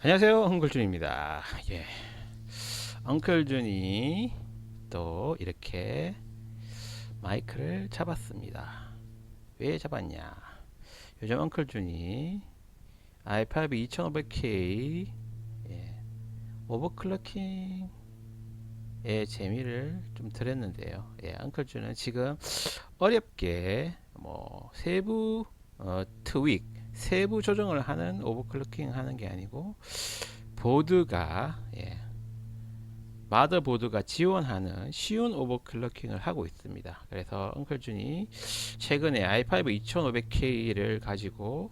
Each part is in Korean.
안녕하세요. 엉클준입니다. 예. 엉클준이 또 이렇게 마이크를 잡았습니다. 왜 잡았냐? 요즘 엉클준이 i5 2500K 예, 오버클럭킹의 재미를 좀 드렸는데요. 예, 엉클준은 지금 어렵게 뭐 세부 어, 트윅 세부 조정을 하는 오버클럭킹 하는 게 아니고 보드가 예, 마더보드가 지원하는 쉬운 오버클럭킹을 하고 있습니다. 그래서 엉클준이 최근에 i5 2500K를 가지고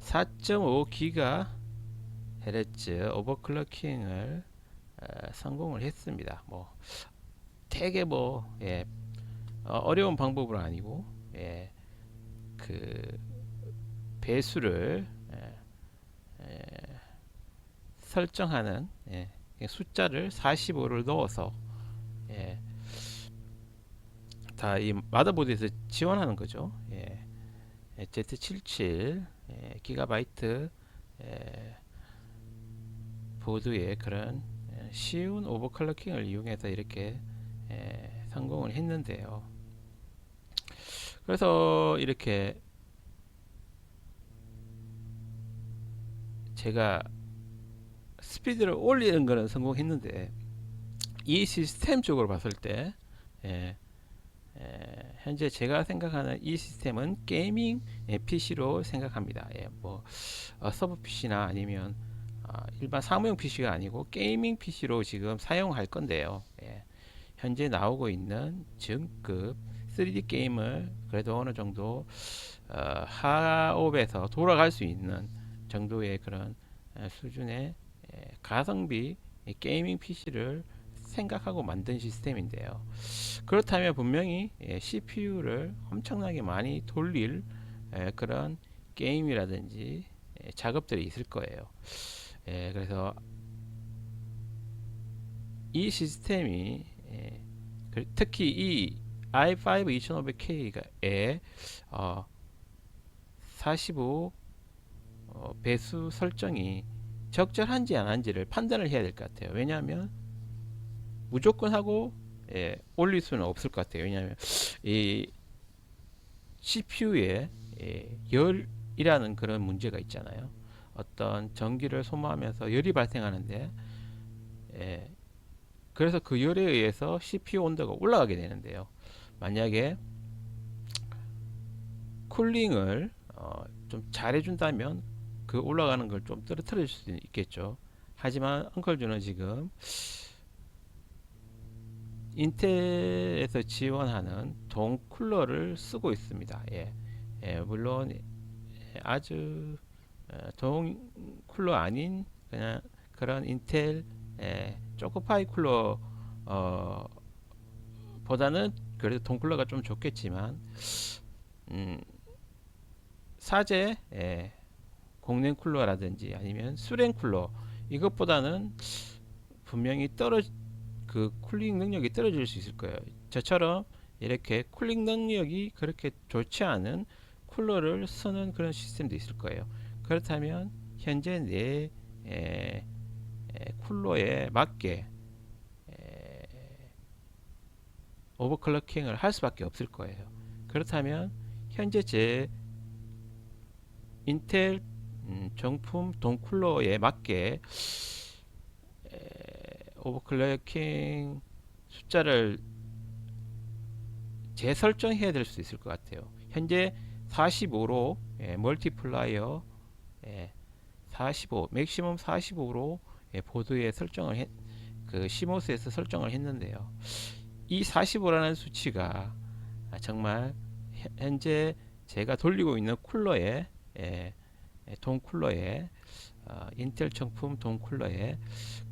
4.5기가 헤르츠 오버클럭킹을 어, 성공을 했습니다. 뭐 되게 뭐 예, 어, 어려운 방법은 아니고 예, 그 배수를 예, 예, 설정하는 예, 숫자를 45를 넣어서 예, 다이 마더보드에서 지원하는 거죠. 예, 예, Z77 예, 기가바이트 예, 보드의 그런 예, 쉬운 오버클럭킹을 이용해서 이렇게 예, 성공을 했는데요. 그래서 이렇게 제가 스피드를 올리는 거는 성공했는데 이 시스템 쪽으로 봤을 때 예, 예, 현재 제가 생각하는 이 시스템은 게이밍 예, PC로 생각합니다. 예, 뭐 어, 서브 PC나 아니면 어, 일반 사무용 PC가 아니고 게이밍 PC로 지금 사용할 건데요. 예, 현재 나오고 있는 중급 3D 게임을 그래도 어느 정도 어, 하옵에서 돌아갈 수 있는 정도의 그런 에, 수준의 에, 가성비 이 게이밍 PC를 생각하고 만든 시스템인데요. 그렇다면 분명히 예, CPU를 엄청나게 많이 돌릴 에, 그런 게임이라든지 예, 작업들이 있을 거예요. 예, 그래서 이 시스템이 예, 그- 특히 이 i5 2500K에 어, 45 어, 배수 설정이 적절한지 안 한지를 판단을 해야 될 것 같아요. 왜냐하면 무조건 하고 예, 올릴 수는 없을 것 같아요. 왜냐하면 이 CPU에 예, 열이라는 그런 문제가 있잖아요. 어떤 전기를 소모하면서 열이 발생하는데 예, 그래서 그 열에 의해서 CPU 온도가 올라가게 되는데요. 만약에 쿨링을 어, 좀 잘해준다면 그 올라가는 걸 좀 떨어뜨릴 수 있겠죠. 하지만 엉클주는 지금 인텔에서 지원하는 동 쿨러를 쓰고 있습니다. 예, 예, 물론 예, 아주 어, 동 쿨러 아닌 그냥 그런 인텔 예, 초코파이 쿨러 어, 보다는 그래도 동 쿨러가 좀 좋겠지만 음, 사제 예, 공랭 쿨러라든지 아니면 수랭 쿨러 이것보다는 분명히 떨어 그 쿨링 능력이 떨어질 수 있을 거예요. 저처럼 이렇게 쿨링 능력이 그렇게 좋지 않은 쿨러를 쓰는 그런 시스템도 있을 거예요. 그렇다면 현재 내 에, 에, 쿨러에 맞게 에, 오버클럭킹을 할 수밖에 없을 거예요. 그렇다면 현재 제 인텔 음, 정품 동쿨러에 맞게 에, 오버클럭킹 숫자를 재설정해야 될 수 있을 것 같아요. 현재 45로 예, 멀티플라이어 예, 45 맥시멈 45로 예, 보드에 설정을 했, 그 시모스에서 설정을 했는데요. 이 45라는 수치가 아, 정말 현- 현재 제가 돌리고 있는 쿨러에 예, 예, 동 쿨러에 어, 인텔 정품 동 쿨러에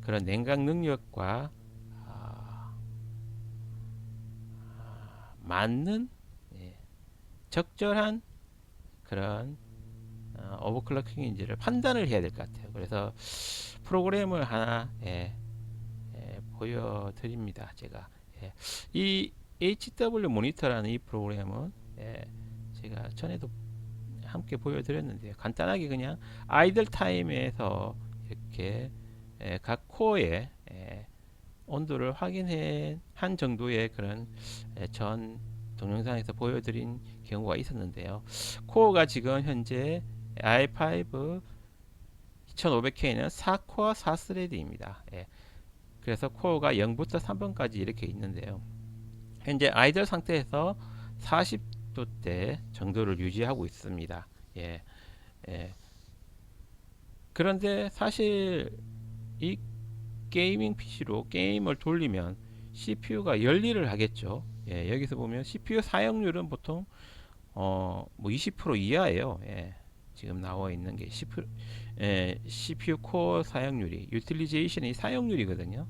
그런 냉각 능력과 아, 아, 맞는 예, 적절한 그런 어, 오버클럭킹인지를 판단을 해야 될 것 같아요. 그래서 프로그램을 하나 예, 예, 보여드립니다. 제가 예. 이 HW 모니터라는 이 프로그램은 예, 제가 전에도 함께 보여드렸는데요. 간단하게 그냥 아이들 타임에서 이렇게 각 코어의 에, 온도를 확인해 한 정도의 그런 에, 전 동영상에서 보여드린 경우가 있었는데요. 코어가 지금 현재 i5 2500K는 4코어 4스레드입니다. 예. 그래서 코어가 0부터 3번까지 이렇게 있는데요. 현재 아이들 상태에서 40 도대 정도를 유지하고 있습니다. 예. 예. 그런데 사실 이 게이밍 PC로 게임을 돌리면 CPU가 열일을 하겠죠. 예, 여기서 보면 CPU 사용률은 보통 어, 뭐 20% 이하예요. 예, 지금 나와 있는 게 CPU, 예, CPU 코어 사용률이 유틸리제이션이 사용률이거든요.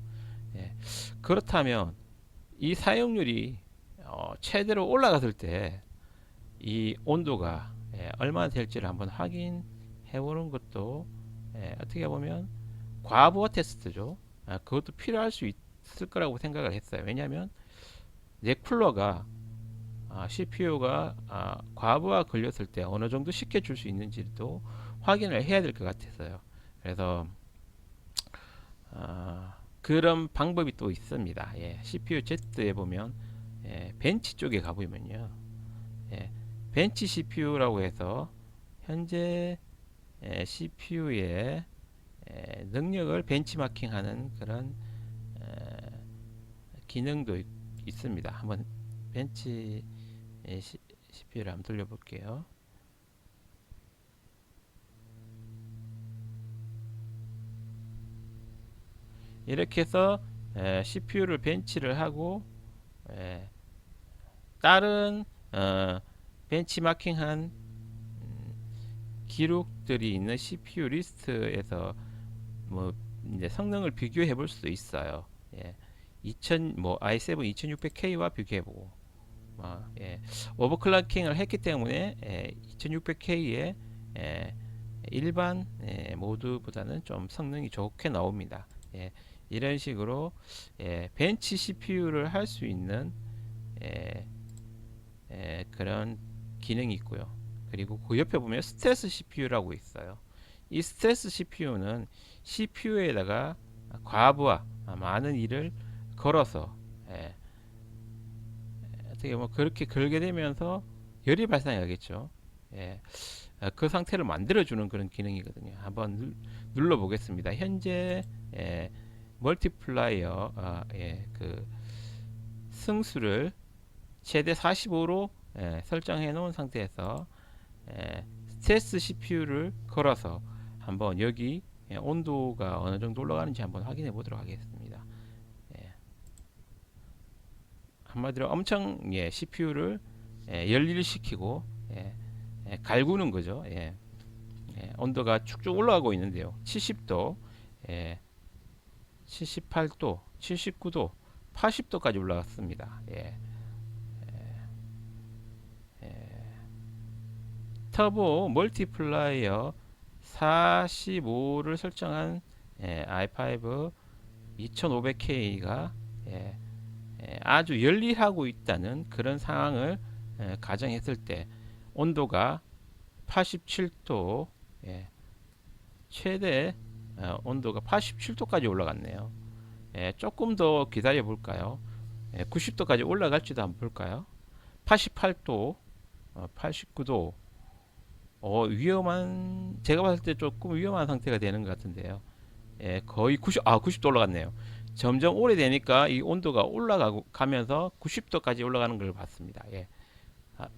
예, 그렇다면 이 사용률이 어, 최대로 올라갔을 때 이 온도가 예, 얼마나 될지를 한번 확인해 보는 것도 예, 어떻게 보면 과부하 테스트죠. 아, 그것도 필요할 수 있을 거라고 생각을 했어요. 왜냐하면 내 쿨러가 아, CPU가 아, 과부하 걸렸을 때 어느 정도 쉽게 줄수 있는지도 확인을 해야 될 것 같아서요. 그래서 아, 그런 방법이 또 있습니다. 예, CPU Z에 보면 예, 벤치 쪽에 가보면요. 예, 벤치 CPU라고 해서 현재 예, CPU의 예, 능력을 벤치마킹하는 그런 에, 기능도 있, 있습니다. 한번 벤치 CPU를 한번 돌려볼게요. 이렇게 해서 에, CPU를 벤치를 하고 에, 다른 어, 벤치마킹한 음, 기록들이 있는 CPU 리스트에서 뭐 이제 성능을 비교해 볼 수도 있어요. 예. 2000뭐 i7 2600K와 비교해 보고 아, 예. 오버클럭킹을 했기 때문에 예, 2600K의 예, 일반 예, 모드보다는 좀 성능이 좋게 나옵니다. 예, 이런 식으로 예, 벤치 CPU를 할 수 있는 예, 예, 그런 기능이 있고요. 그리고 그 옆에 보면 스트레스 CPU라고 있어요. 이 스트레스 CPU는 CPU에다가 과부하 많은 일을 걸어서 예, 어떻게 보면 그렇게 걸게 되면서 열이 발생하겠죠. 예, 어, 그 상태를 만들어주는 그런 기능이거든요. 한번 눌러 보겠습니다. 현재 예, 멀티플라이어 아, 예, 그 승수를 최대 45로 예, 설정해 놓은 상태에서 예, 스트레스 CPU를 걸어서 한번 여기 예, 온도가 어느 정도 올라가는지 한번 확인해 보도록 하겠습니다. 예. 한마디로 엄청 예, CPU를 예, 열일 시키고 예, 예, 갈구는 거죠. 예. 예, 온도가 쭉쭉 올라가고 있는데요. 70도, 예, 78도, 79도, 80도까지 올라갔습니다. 예. 터보 멀티플라이어 45를 설정한 예, i5 2500K가 예, 예, 아주 열일하고 있다는 그런 상황을 예, 가정했을 때 온도가 87도 예, 최대 어, 온도가 87도까지 올라갔네요. 예, 조금 더 기다려 볼까요? 예, 90도까지 올라갈지도 한번 볼까요? 88도, 어, 89도, 어, 위험한 제가 봤을 때 조금 위험한 상태가 되는 것 같은데요. 예, 거의 90, 아 90도 올라갔네요. 점점 오래되니까 이 온도가 올라가고 가면서 90도까지 올라가는 걸 봤습니다. 예. 아,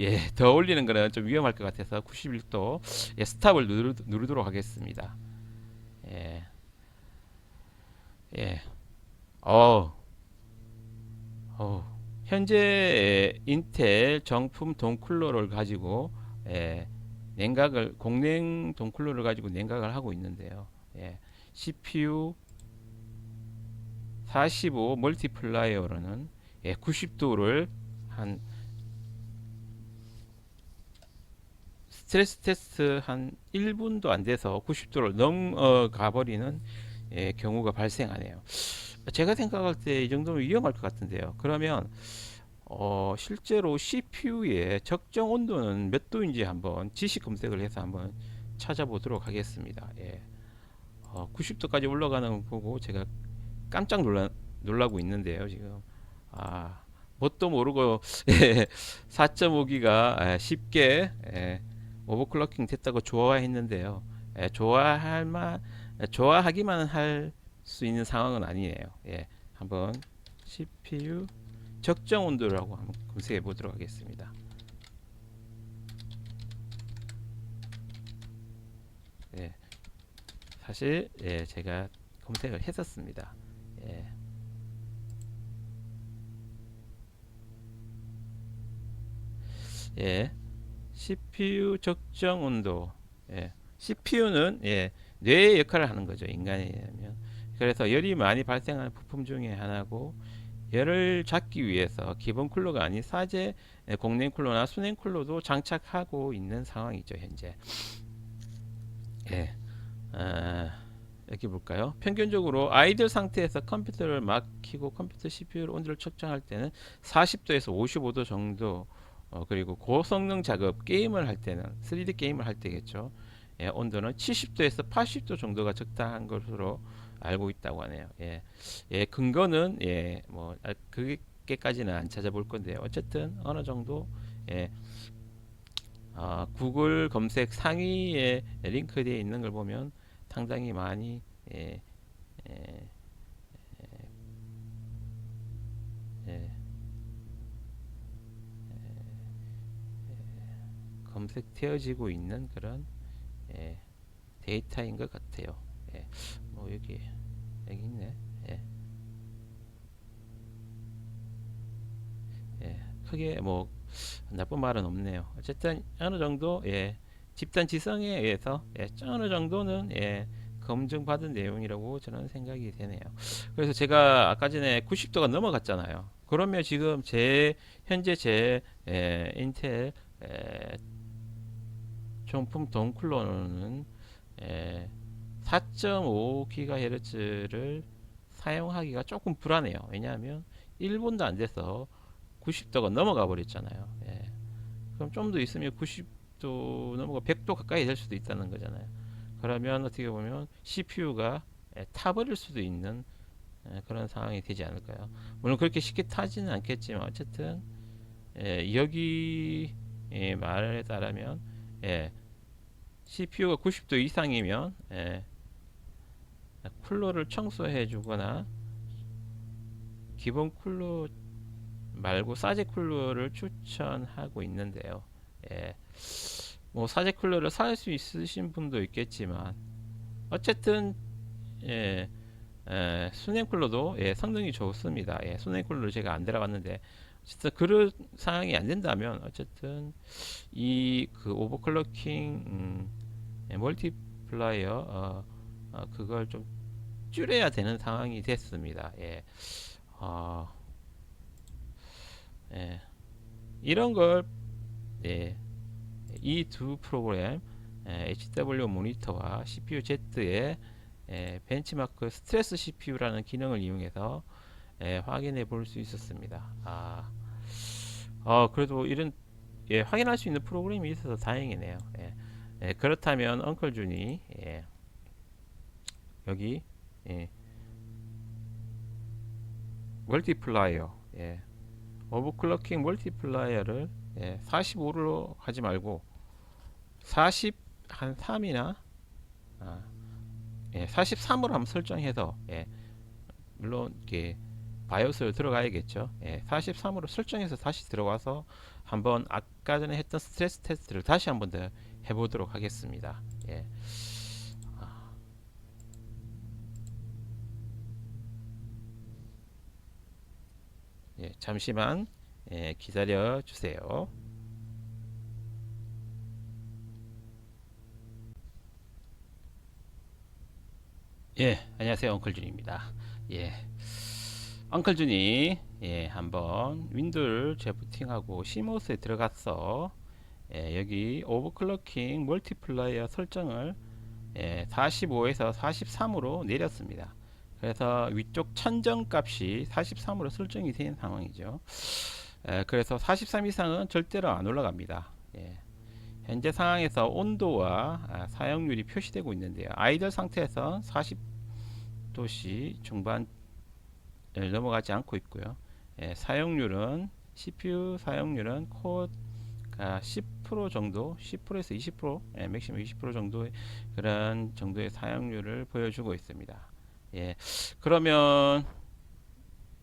예, 더 올리는 거는 좀 위험할 것 같아서 91도 예, 스탑을 누르, 누르도록 하겠습니다. 예. 예. 어. 어. 현재 인텔 정품 동쿨러를 가지고 예, 냉각을 공냉 동쿨러를 가지고 냉각을 하고 있는데요. 예, CPU 45 멀티플라이어로는 예, 90도를 한 스트레스 테스트 한 1분도 안 돼서 90도를 넘어가 버리는 예, 경우가 발생하네요. 제가 생각할 때 이 정도면 위험할 것 같은데요. 그러면 어, 실제로 CPU의 적정 온도는 몇 도인지 한번 지식 검색을 해서 한번 찾아보도록 하겠습니다. 예. 어, 90도까지 올라가는 거 보고 제가 깜짝 놀라 놀라고 있는데요. 지금 아 뭣도 모르고 4.5기가 쉽게 예, 오버클럭킹 됐다고 좋아했는데요. 예, 좋아할 만 좋아하기만 할 수 있는 상황은 아니에요. 예, 한번 CPU 적정 온도라고 한번 검색해 보도록 하겠습니다. 예, 사실 예, 제가 검색을 했었습니다. 예. 예, CPU 적정 온도. 예, CPU는 예, 뇌의 역할을 하는 거죠. 인간이라면. 그래서 열이 많이 발생하는 부품 중에 하나고 열을 잡기 위해서 기본 쿨러가 아닌 사제 예, 공냉 쿨러나 수냉 쿨러도 장착하고 있는 상황이죠. 현재. 예. 아, 여기 볼까요? 평균적으로 아이들 상태에서 컴퓨터를 막 켜고 컴퓨터 CPU 온도를 측정할 때는 40도에서 55도 정도 어, 그리고 고성능 작업 게임을 할 때는 3D 게임을 할 때겠죠. 예, 온도는 70도에서 80도 정도가 적당한 것으로 알고 있다고 하네요. 예, 예 근거는 예, 뭐 아, 그게까지는 안 찾아볼 건데요. 어쨌든 어느 정도 예, 아, 구글 검색 상위에 링크되어 있는 걸 보면 상당히 많이 예, 예, 예, 검색되어지고 있는 그런 예, 데이터인 것 같아요. 예, 뭐 여기 여기 있네. 예. 예, 크게 뭐 나쁜 말은 없네요. 어쨌든 어느 정도 예, 집단 지성에 의해서 예, 어느 정도는 예, 검증받은 내용이라고 저는 생각이 되네요. 그래서 제가 아까 전에 90도가 넘어갔잖아요. 그러면 지금 제 현재 제 예, 인텔 예, 정품 돔쿨러는 예, 4.5GHz를 사용하기가 조금 불안해요. 왜냐하면 1분도 안 돼서 90도가 넘어가 버렸잖아요. 예. 그럼 좀 더 있으면 90도 넘어가 100도 가까이 될 수도 있다는 거잖아요. 그러면 어떻게 보면 CPU가 예, 타버릴 수도 있는 예, 그런 상황이 되지 않을까요? 물론 그렇게 쉽게 타지는 않겠지만 어쨌든 예, 여기 예, 말에 따르면 예, CPU가 90도 이상이면 예, 쿨러를 청소해 주거나 기본 쿨러 말고 사제 쿨러를 추천하고 있는데요. 예. 뭐 사제 쿨러를 살 수 있으신 분도 있겠지만 어쨌든 예. 예, 수냉 쿨러도 예, 성능이 좋습니다. 예, 수냉 쿨러를 제가 안 들어갔는데 진짜 그런 상황이 안 된다면 어쨌든 이 그 오버클럭킹 음, 예, 멀티플라이어 어, 어, 그걸 좀 줄여야 되는 상황이 됐습니다. 예. 어, 예. 이런 걸 예. 이 두 프로그램 예, HW 모니터와 CPU Z의 예, 벤치마크 스트레스 CPU라는 기능을 이용해서 예, 확인해 볼 수 있었습니다. 아, 어, 그래도 이런 예, 확인할 수 있는 프로그램이 있어서 다행이네요. 예, 예, 그렇다면 엉클준이 예, 여기 예, 멀티플라이어 예, 오버클럭킹 멀티플라이어를 예, 45로 하지 말고 40 한 3이나 아, 예, 43으로 한번 설정해서 예, 물론 이게 바이오스를 들어가야겠죠. 예, 43으로 설정해서 다시 들어가서 한번 아까 전에 했던 스트레스 테스트를 다시 한번 더 해보도록 하겠습니다. 예. 예, 잠시만 예, 기다려 주세요. 예, 안녕하세요. 엉클준입니다. 예. 엉클준이 예, 한번 윈도우를 재부팅하고 시모스에 들어갔어. 예, 여기 오버클럭킹 멀티플라이어 설정을 예, 45에서 43으로 내렸습니다. 그래서 위쪽 천정 값이 43으로 설정이 된 상황이죠. 에, 그래서 43 이상은 절대로 안 올라갑니다. 예. 현재 상황에서 온도와 아, 사용률이 표시되고 있는데요. 아이들 상태에서 40도씨 중반을 넘어가지 않고 있고요. 예, 사용률은 CPU 사용률은 코어가 10% 정도, 10%에서 20%, 예, 맥시멈 20% 정도의 그런 정도의 사용률을 보여주고 있습니다. 예, 그러면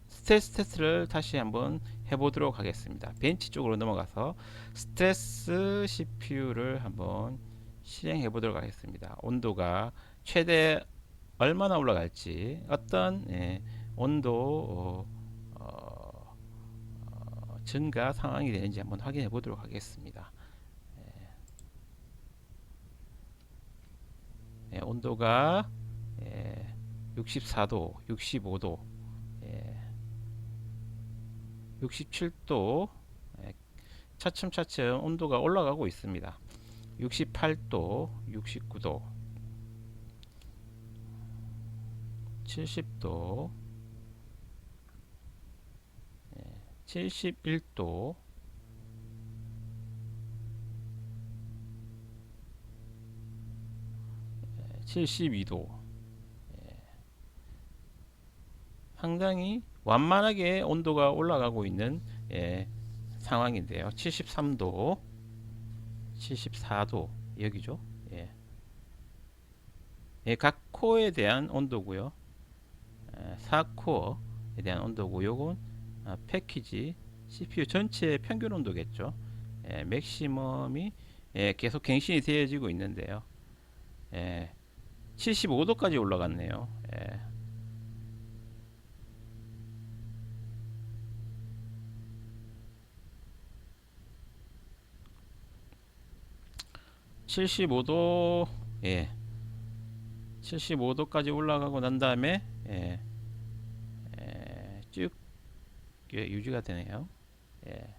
스트레스 테스트를 다시 한번 해보도록 하겠습니다. 벤치 쪽으로 넘어가서 스트레스 CPU를 한번 실행해 보도록 하겠습니다. 온도가 최대 얼마나 올라갈지 어떤 예, 온도 어, 어, 어, 증가 상황이 되는지 한번 확인해 보도록 하겠습니다. 예. 예, 온도가 예, 64도, 65도, 예, 67도 예, 차츰차츰 온도가 올라가고 있습니다. 68도, 69도, 70도, 71도, 72도. 상당히 완만하게 온도가 올라가고 있는 예, 상황인데요. 73도, 74도 여기죠. 예. 예, 각 코어에 대한 온도고요. 예, 4코어에 대한 온도고 요건 아, 패키지 CPU 전체 평균 온도겠죠. 예, 맥시멈이 예, 계속 갱신이 되어지고 있는데요. 예, 75도까지 올라갔네요. 예. 75도 예. 75도까지 올라가고 난 다음에 예, 예, 쭉 예, 유지가 되네요. 예,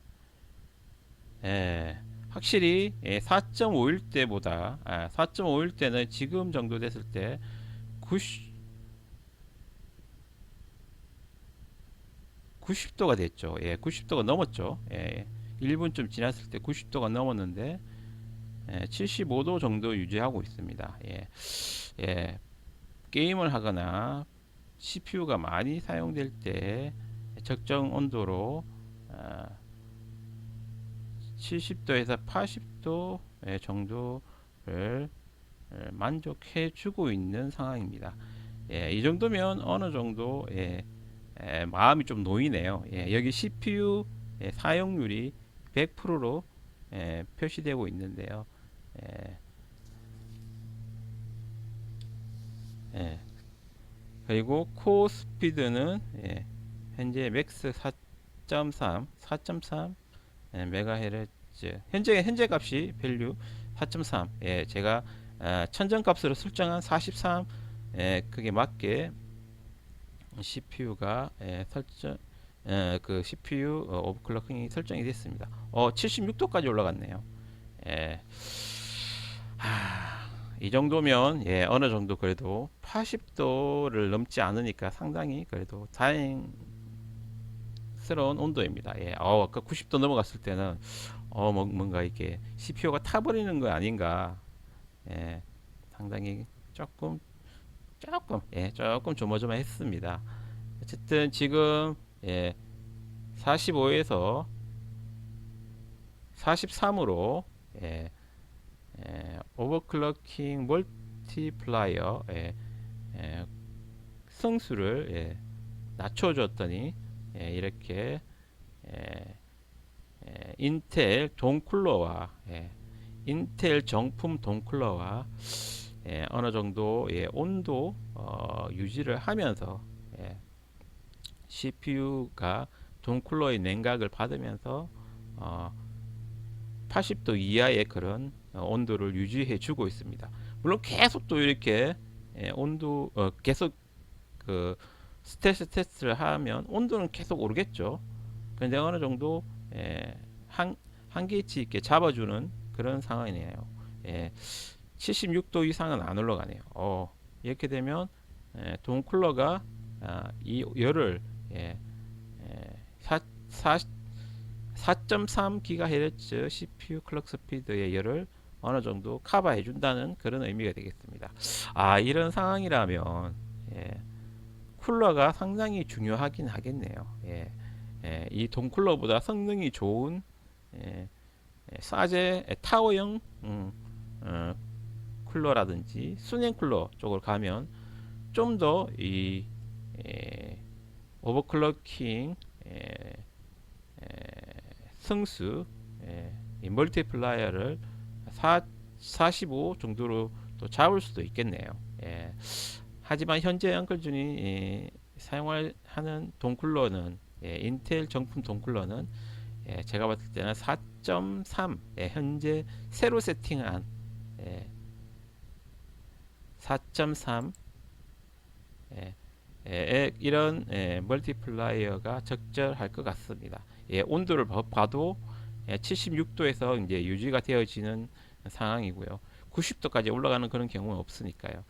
예, 확실히 예, 4.5일 때보다 아, 4.5일 때는 지금 정도 됐을 때 90, 90도가 됐죠. 예, 90도가 넘었죠. 예, 1분 좀 지났을 때 90도가 넘었는데 예, 75도 정도 유지하고 있습니다. 예, 예, 게임을 하거나 CPU가 많이 사용될 때 적정 온도로 아, 70도에서 80도 예, 정도를 예, 만족해 주고 있는 상황입니다. 예, 이 정도면 어느 정도 예, 예, 마음이 좀 놓이네요. 예, 여기 CPU 예, 사용률이 100%로 예, 표시되고 있는데요. 예. 예. 그리고 코어 스피드는 예. 현재 맥스 4.3, 4.3 예, 메가헤르츠. 현재 현재 값이 밸류 4.3. 예, 제가 아, 천정 값으로 설정한 43 예, 그게 맞게 CPU가 예, 설정 예, 그 CPU 어, 오버클럭킹이 설정이 됐습니다. 어, 76도까지 올라갔네요. 예. 하, 이 정도면 예, 어느 정도 그래도 80도를 넘지 않으니까 상당히 그래도 다행스러운 온도입니다. 예, 어, 아까 90도 넘어갔을 때는 어, 뭐, 뭔가 이게 CPU가 타버리는 거 아닌가. 예, 상당히 조금 조금 예, 조금 조마조마했습니다. 어쨌든 지금 예, 45에서 43으로 예, 예, 오버클럭킹 멀티플라이어 예, 예, 성수를 예, 낮춰줬더니 예, 이렇게 예, 예, 인텔 동쿨러와 예, 인텔 정품 동쿨러와 예, 어느 정도 예, 온도 어, 유지를 하면서 예, CPU가 동쿨러의 냉각을 받으면서 어, 80도 이하의 그런 어, 온도를 유지해 주고 있습니다. 물론 계속 또 이렇게 예, 온도 어, 계속 그 스트레스 테스트를 하면 온도는 계속 오르겠죠. 그런데 어느 정도 예, 한 한계치 있게 잡아주는 그런 상황이네요. 예, 76도 이상은 안 올라가네요. 어, 이렇게 되면 예, 동쿨러가 아, 이 열을 예, 예, 4, 4, 4.3 GHz CPU 클럭 스피드의 열을 어느 정도 커버해 준다는 그런 의미가 되겠습니다. 아 이런 상황이라면 예, 쿨러가 상당히 중요하긴 하겠네요. 예, 예, 이 동쿨러보다 성능이 좋은 예, 예, 사제 예, 타워형 음, 어, 쿨러라든지 수냉 쿨러 쪽으로 가면 좀 더이 오버클럭킹 에, 에, 승수 에, 이 멀티플라이어를 4, 45 정도로 또 잡을 수도 있겠네요. 예. 하지만 현재 엉클준이 예, 사용하는 동쿨러는 예, 인텔 정품 동쿨러는 예, 제가 봤을 때는 4.3 예, 현재 새로 세팅한 예, 4.3 예, 예, 이런 예, 멀티플라이어가 적절할 것 같습니다. 예, 온도를 봐- 봐도 예, 76도에서 이제 유지가 되어지는 상황이고요. 90도까지 올라가는 그런 경우는 없으니까요.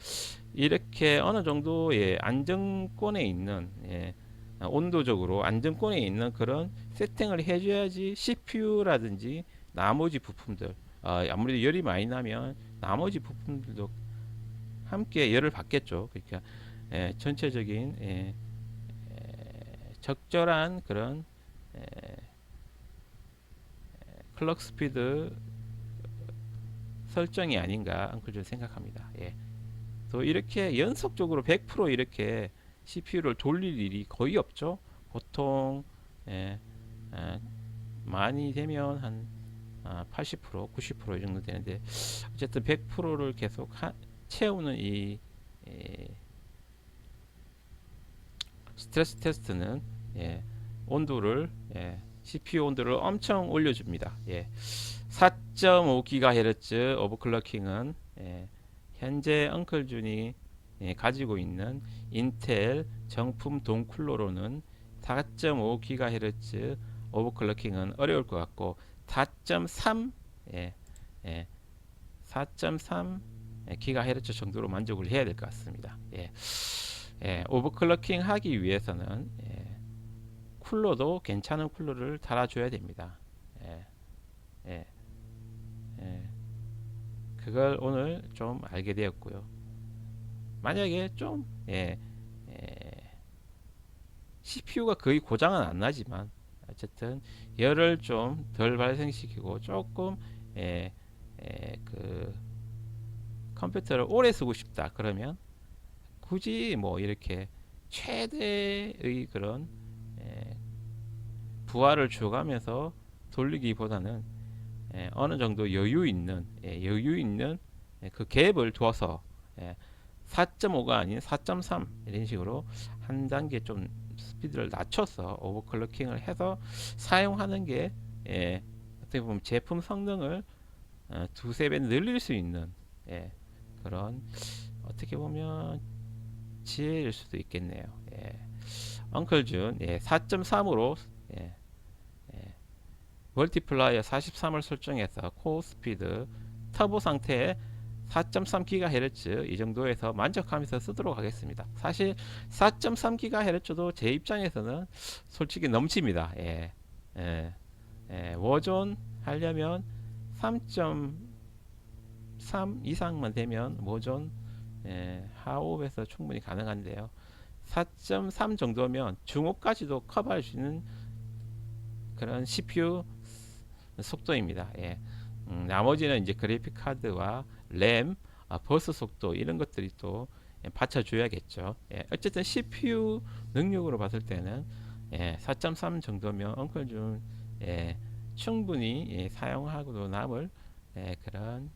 이렇게 어느 정도의 안정권에 있는 예, 아, 온도적으로 안정권에 있는 그런 세팅을 해줘야지 CPU라든지 나머지 부품들 어, 아무래도 열이 많이 나면 나머지 부품들도 함께 열을 받겠죠. 그러니까 예, 전체적인 예, 에, 적절한 그런 에, 에, 클럭 스피드 설정이 아닌가 엉클 생각합니다. 예. 또 이렇게 연속적으로 100% 이렇게 CPU를 돌릴 일이 거의 없죠. 보통 예, 에, 많이 되면 한 아, 80% 90%이 정도 되는데 어쨌든 100%를 계속 하, 채우는 이, 이 스트레스 테스트는 예, 온도를 예, CPU 온도를 엄청 올려줍니다. 예, 4.5GHz 오버클럭킹은 예, 현재 엉클준이 예, 가지고 있는 인텔 정품 동쿨러로는 4.5GHz 오버클럭킹은 어려울 것 같고 4.3 예, 예, 4.3 GHz 정도로 만족을 해야 될 것 같습니다. 예. 예, 오버클럭킹 하기 위해서는 예, 쿨러도 괜찮은 쿨러를 달아줘야 됩니다. 예, 예, 예. 그걸 오늘 좀 알게 되었고요. 만약에 좀 예, 예, CPU가 거의 고장은 안 나지만 어쨌든 열을 좀 덜 발생시키고 조금 예, 예, 그 컴퓨터를 오래 쓰고 싶다 그러면 굳이 뭐 이렇게 최대의 그런 예, 부하를 줘가면서 돌리기보다는 예, 어느 정도 여유 있는 예, 여유 있는 예, 그 갭을 두어서 예, 4.5가 아닌 4.3 이런 식으로 한 단계 좀 스피드를 낮춰서 오버클럭킹을 해서 사용하는 게 예, 어떻게 보면 제품 성능을 어, 두세 배 늘릴 수 있는 예, 그런 어떻게 보면 지혜일 수도 있겠네요. 예. 엉클준 예, 4.3으로 예, 예, 멀티플라이어 43을 설정해서 코어 스피드 터보 상태에 4.3GHz 이 정도에서 만족하면서 쓰도록 하겠습니다. 사실 4.3GHz도 제 입장에서는 솔직히 넘칩니다. 예, 예, 예, 워존 하려면 3.3 이상만 되면 워존 예, 하옵에서 충분히 가능한데요. 4.3 정도면 중업까지도 커버할 수 있는 그런 CPU 속도입니다. 예. 음, 나머지는 이제 그래픽 카드와 램, 아, 버스 속도 이런 것들이 또 예, 받쳐줘야겠죠. 예, 어쨌든 CPU 능력으로 봤을 때는 예, 4.3 정도면 엉클준 예, 충분히 예, 사용하고도 남을 예, 그런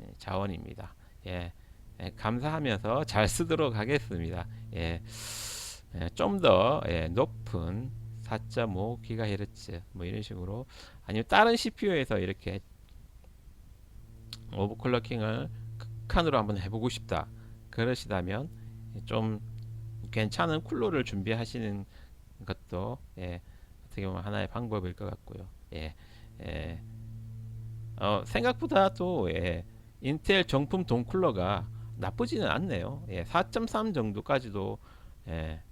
예, 자원입니다. 예, 예, 감사하면서 잘 쓰도록 하겠습니다. 예, 예, 좀더 예, 높은 4.5 GHz 뭐 이런 식으로 아니면 다른 CPU에서 이렇게 오버클럭킹을 극한으로 한번 해보고 싶다 그러시다면 좀 괜찮은 쿨러를 준비하시는 것도 예, 어떻게 보면 하나의 방법일 것 같고요. 예, 예, 어, 생각보다 또 예, 인텔 정품 동쿨러가 나쁘지는 않네요. 예, 4.3 정도까지도 예,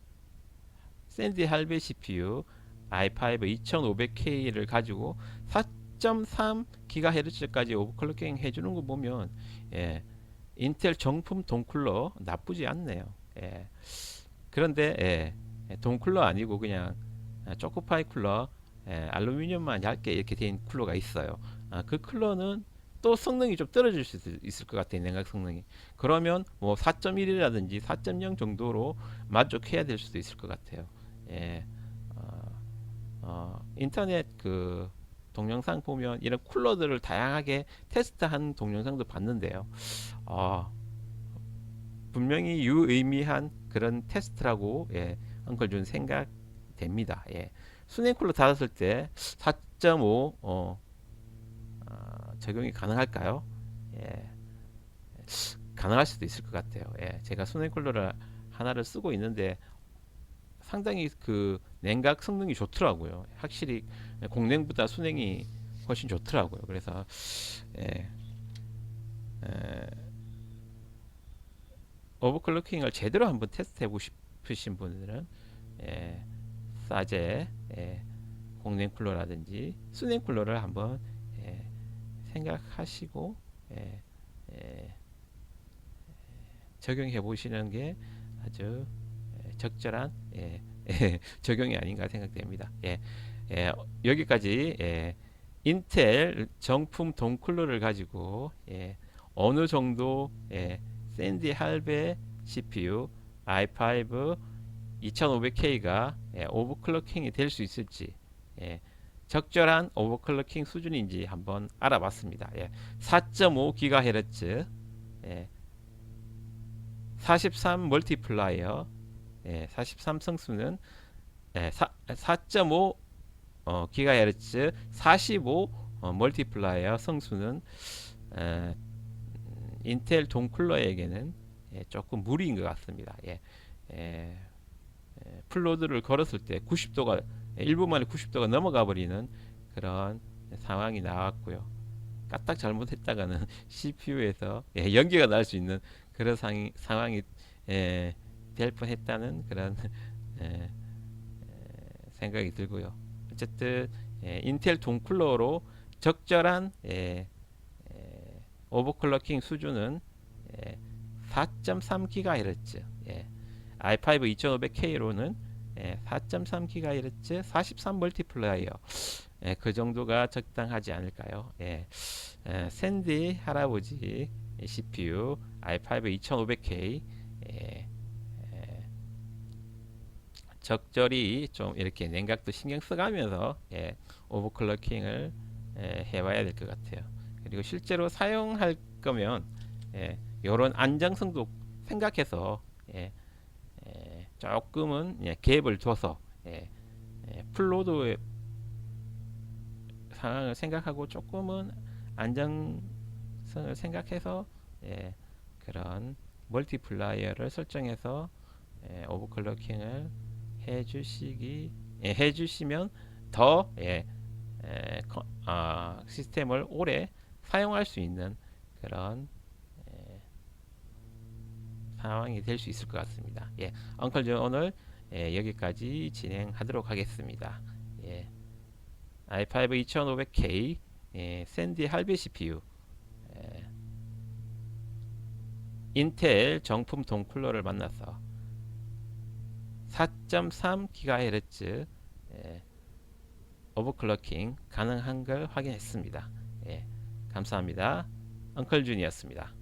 샌디 할베 CPU i5 2500K를 가지고 4.3 GHz까지 오버클럭킹 해주는 거 보면 예, 인텔 정품 동쿨러 나쁘지 않네요. 예. 그런데 예, 예, 동쿨러 아니고 그냥 아, 초코파이 쿨러 예, 알루미늄만 얇게 이렇게 된 쿨러가 있어요. 아, 그 쿨러는 또 성능이 좀 떨어질 수 있- 있을 것 같아요. 냉각 성능이. 그러면 뭐 4.1이라든지 4.0 정도로 만족해야 될 수도 있을 것 같아요. 예. 어, 어, 인터넷 그 동영상 보면 이런 쿨러들을 다양하게 테스트한 동영상도 봤는데요. 어, 분명히 유의미한 그런 테스트라고 예, 엉클준 생각됩니다. 예. 수냉 쿨러 닫았을 때 4.5 어, 어, 적용이 가능할까요? 예. 가능할 수도 있을 것 같아요. 예. 제가 수냉 쿨러를 하나를 쓰고 있는데 상당히 그 냉각 성능이 좋더라고요. 확실히 공냉보다 수냉이 훨씬 좋더라고요. 그래서 예, 에, 오버클럭킹을 제대로 한번 테스트해보고 싶으신 분들은 예, 사제 예, 공냉 쿨러라든지 수냉 쿨러를 한번 예, 생각하시고 예, 예, 적용해 보시는 게 아주 예, 적절한 예, 예, 적용이 아닌가 생각됩니다. 예, 예, 어, 여기까지 예, 인텔 정품 동쿨러를 가지고 예, 어느 정도 예, 샌디 할배 CPU i5 2500K가 예, 오버클럭킹이 될 수 있을지 예, 적절한 오버클럭킹 수준인지 한번 알아봤습니다. 예, 4.5 GHz 예, 43 멀티플라이어 예, 43 성수는 예, 4.5 어, 기가헤르츠 45 어, 멀티플라이어 성수는 에, 음, 인텔 동쿨러에게는 예, 조금 무리인 것 같습니다. 예, 예, 예, 풀로드를 걸었을 때 90도가 1분 만에 90도가 넘어가 버리는 그런 상황이 나왔고요. 까딱 잘못했다가는 CPU에서 예, 연기가 날 수 있는 그런 상이, 상황이 예, 될 뻔했다는 그런 예, 예, 생각이 들고요. 어쨌든 예, 인텔 동쿨러로 적절한 예, 예, 오버클럭킹 수준은 예, 4.3 GHz, 예, i5 2500K로는 예, 4.3 GHz 43 멀티플라이어 예, 그 정도가 적당하지 않을까요? 예, 예, 샌디 할아버지 CPU i5 2500K 예, 예, 적절히 좀 이렇게 냉각도 신경 써가면서 예, 오버클럭킹을 예, 해봐야 될 것 같아요. 그리고 실제로 사용할 거면 예, 이런 안정성도 생각해서 예, 예, 조금은 예, 갭을 둬서 예, 예, 풀로드의 상황을 생각하고 조금은 안정성을 생각해서 예, 그런 멀티플라이어를 설정해서 예, 오버클럭킹을 해주시기 예, 해주시면 더 예, 에, 커- 아, 시스템을 오래 사용할 수 있는 그런 예, 상황이 될 수 있을 것 같습니다. 예, 엉클즈 오늘 예, 여기까지 진행하도록 하겠습니다. 예, i5 2500K 예, 샌디 할배 CPU 예, 인텔 정품 동쿨러를 만나서 4.3 GHz 예, 오버클럭킹 가능한 걸 확인했습니다. 예, 감사합니다. 엉클준이었습니다.